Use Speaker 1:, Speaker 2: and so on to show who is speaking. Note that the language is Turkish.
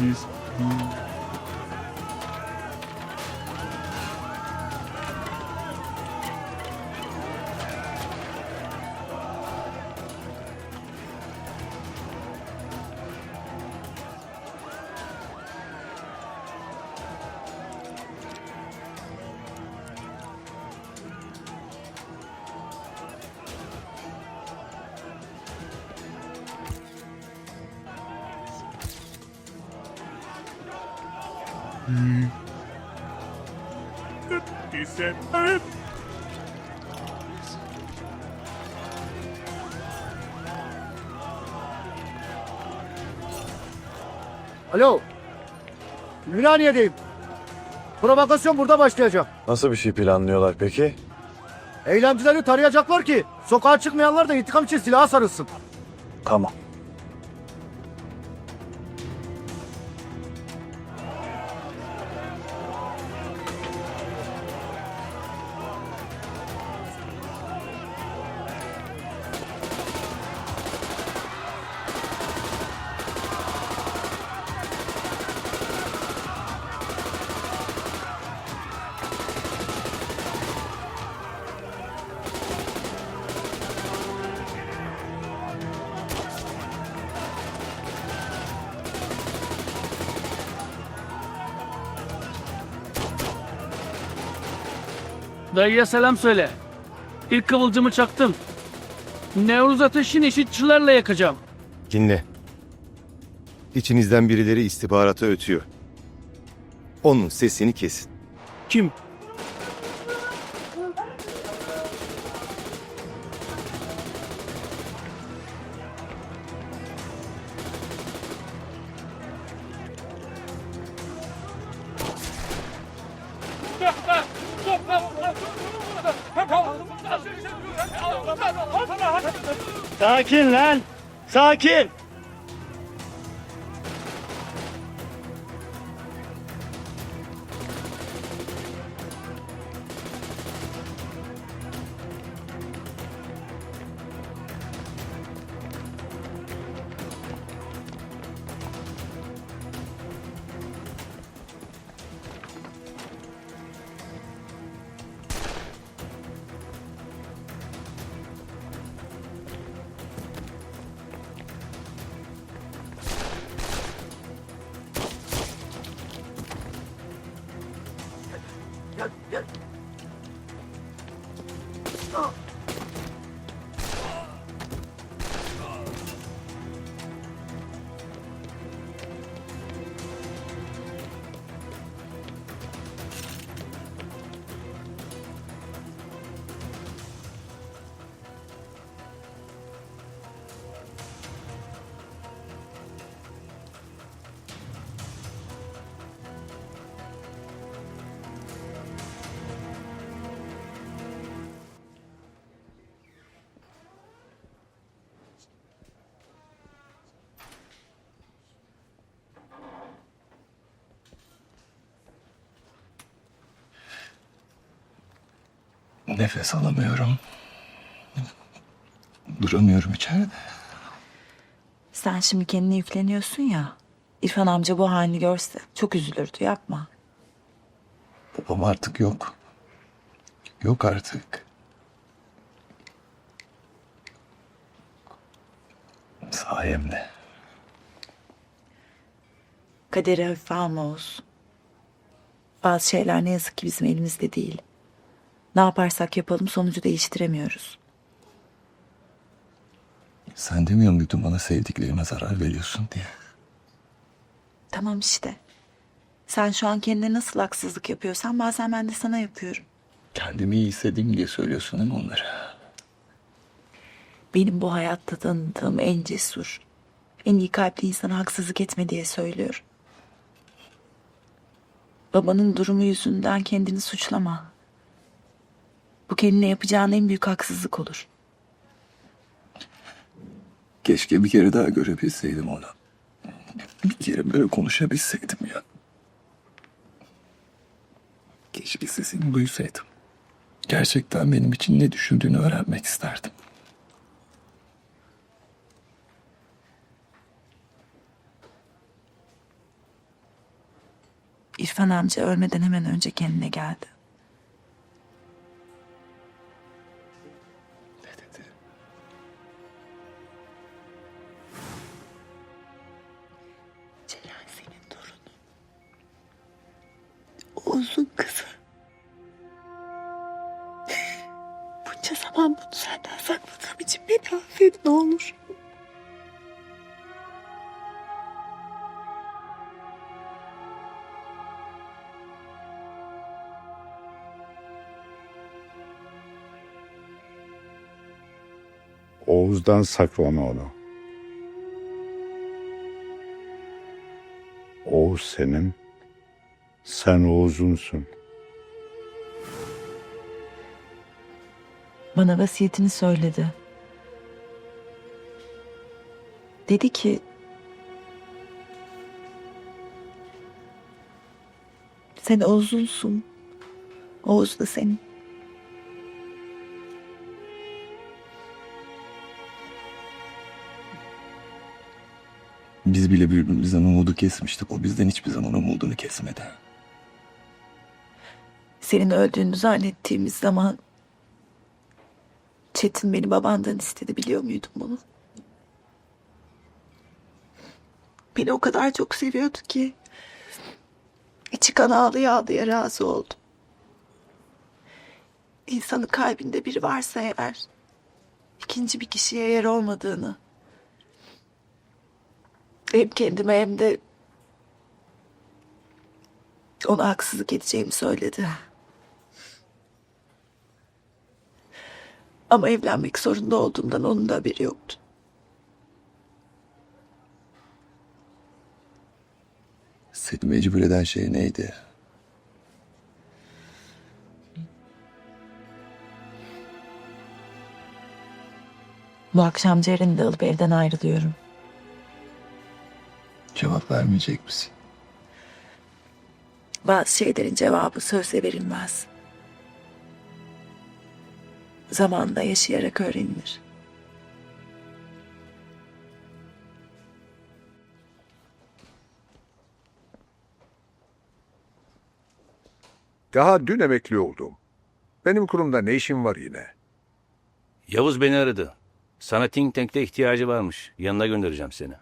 Speaker 1: Biz ise evet.
Speaker 2: Alo. Ümraniye'deyim. Provokasyon burada başlayacak.
Speaker 3: Nasıl bir şey planlıyorlar peki?
Speaker 2: Eylemcileri tarayacaklar ki sokağa çıkmayanlar da intikam için silaha sarılsın.
Speaker 3: Tamam.
Speaker 4: Dayıya selam söyle. İlk kıvılcımı çaktım. Nevruz ateşini eşitçilerle yakacağım.
Speaker 5: Dinle. İçinizden birileri istihbarata ötüyor. Onun sesini kesin.
Speaker 4: Kim?
Speaker 2: Sakin lan. Sakin. Oh.
Speaker 6: Nefes alamıyorum. Duramıyorum içeride.
Speaker 7: Sen şimdi kendine yükleniyorsun ya. İrfan amca bu halini görse çok üzülürdü yapma.
Speaker 6: Babam artık yok. Yok artık. Sayemde.
Speaker 7: Kaderi hafife alma olsun. Bazı şeyler ne yazık ki bizim elimizde değil. Ne yaparsak yapalım sonucu değiştiremiyoruz.
Speaker 6: Sen demiyor muydun bana sevdiklerime zarar veriyorsun diye?
Speaker 7: Tamam işte. Sen şu an kendine nasıl haksızlık yapıyorsan bazen ben de sana yapıyorum.
Speaker 6: Kendimi iyi hissedeyim diye söylüyorsun değil mi onları?
Speaker 7: Benim bu hayatta tanıdığım en cesur, en iyi kalpli insana haksızlık etme diye söylüyorum. Babanın durumu yüzünden kendini suçlama. Bu kendine yapacağın en büyük haksızlık olur.
Speaker 6: Keşke bir kere daha görebilseydim onu. Bir kere böyle konuşabilseydim ya. Keşke. Sesini duysaydım. Gerçekten benim için ne düşündüğünü öğrenmek isterdim.
Speaker 7: İrfan amca ölmeden hemen önce kendine geldi. Oğuz'un kızı. Bunca zaman bunu senden sakladığım için beni affet ne olur.
Speaker 1: Oğuz'dan saklama onu. Oğuz senin, sen Oğuz'unsun.
Speaker 7: Bana vasiyetini söyledi. Dedi ki... Sen Oğuz'unsun. Oğuz da senin.
Speaker 6: Biz bile birbirimizden umudu kesmiştik. O bizden hiçbir zaman umudunu kesmedi.
Speaker 7: Senin öldüğünü zannettiğimiz zaman... Çetin beni babandan istedi biliyor muydun bunu? Beni o kadar çok seviyordu ki... içi kan ağlıya ağlıya razı oldu. İnsanın kalbinde biri varsa eğer... ikinci bir kişiye yer olmadığını... hem kendime hem de... ona haksızlık edeceğimi söyledi. Ama evlenmek zorunda olduğumdan onun da haberi yoktu.
Speaker 6: Seni mecbur eden şey neydi?
Speaker 7: Bu akşam Ceren'i de alıp evden ayrılıyorum.
Speaker 6: Cevap vermeyecek misin?
Speaker 7: Bazı şeylerin cevabı sözle verilmez. Zamanla yaşayarak öğrenilir.
Speaker 8: Daha dün emekli oldum. Benim kurumda ne işin var yine?
Speaker 9: Yavuz beni aradı. Sana think tank'te ihtiyacı varmış. Yanına göndereceğim seni.